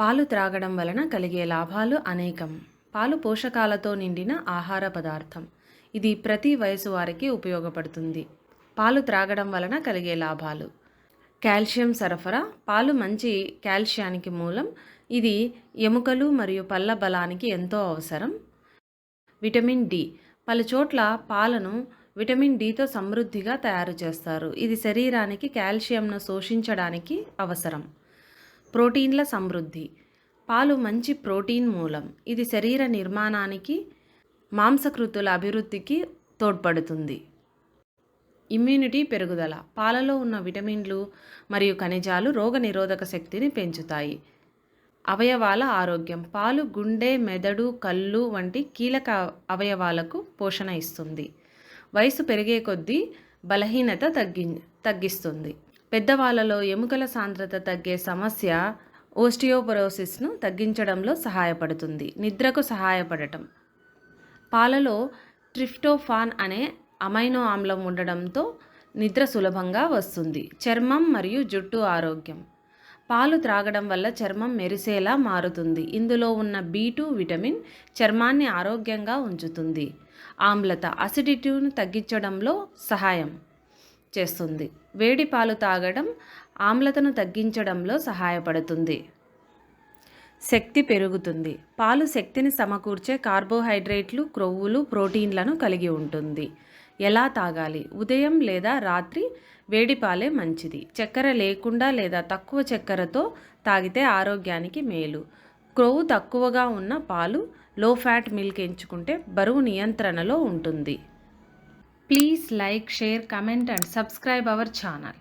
పాలు త్రాగడం వలన కలిగే లాభాలు అనేకం. పాలు పోషకాలతో నిండిన ఆహార పదార్థం. ఇది ప్రతి వయసు వారికి ఉపయోగపడుతుంది. పాలు త్రాగడం వలన కలిగే లాభాలు. కాల్షియం సరఫరా. పాలు మంచి కాల్షియానికి మూలం. ఇది ఎముకలు మరియు పళ్ళ బలానికి ఎంతో అవసరం. Vitamin D. పలు చోట్ల పాలను విటమిన్ డితో సమృద్ధిగా తయారు చేస్తారు. ఇది శరీరానికి కాల్షియంను శోషించడానికి అవసరం. ప్రోటీన్ల సమృద్ధి. పాలు మంచి ప్రోటీన్ మూలం. ఇది శరీర నిర్మాణానికి మాంసకృతుల అభివృద్ధికి తోడ్పడుతుంది. ఇమ్యూనిటీ పెరుగుదల. పాలలో ఉన్న విటమిన్లు మరియు ఖనిజాలు రోగనిరోధక శక్తిని పెంచుతాయి. అవయవాల ఆరోగ్యం. పాలు గుండె మెదడు కళ్ళు వంటి కీలక అవయవాలకు పోషణ ఇస్తుంది. వయసు పెరిగే కొద్దీ బలహీనత తగ్గి తగ్గిస్తుంది. పెద్దవాళ్ళలో ఎముకల సాంద్రత తగ్గే సమస్య ఓస్టియోపరోసిస్ను తగ్గించడంలో సహాయపడుతుంది నిద్రకు సహాయపడటం. పాలలో ట్రిప్టోఫాన్ అనే అమైనో ఆమ్లం ఉండడంతో నిద్ర సులభంగా వస్తుంది. చర్మం మరియు జుట్టు ఆరోగ్యం. పాలు త్రాగడం వల్ల చర్మం మెరిసేలా మారుతుంది. ఇందులో ఉన్న బీ టూ విటమిన్ చర్మాన్ని ఆరోగ్యంగా ఉంచుతుంది. ఆమ్లత అసిడిటీను తగ్గించడంలో సహాయం. చేస్తుంది. వేడి పాలు తాగడం ఆమ్లతను తగ్గించడంలో సహాయపడుతుంది. శక్తి పెరుగుతుంది. పాలు శక్తిని సమకూర్చే కార్బోహైడ్రేట్లు క్రొవ్వులు ప్రోటీన్లను కలిగి ఉంటుంది. ఎలా తాగాలి? ఉదయం లేదా రాత్రి వేడి పాలే మంచిది. చక్కెర లేకుండా లేదా తక్కువ చక్కెరతో తాగితే ఆరోగ్యానికి మేలు. క్రొవ్వు తక్కువగా ఉన్న పాలు లో ఫ్యాట్ మిల్క్ ఎంచుకుంటే బరువు నియంత్రణలో ఉంటుంది. Please like, share, comment and subscribe our channel.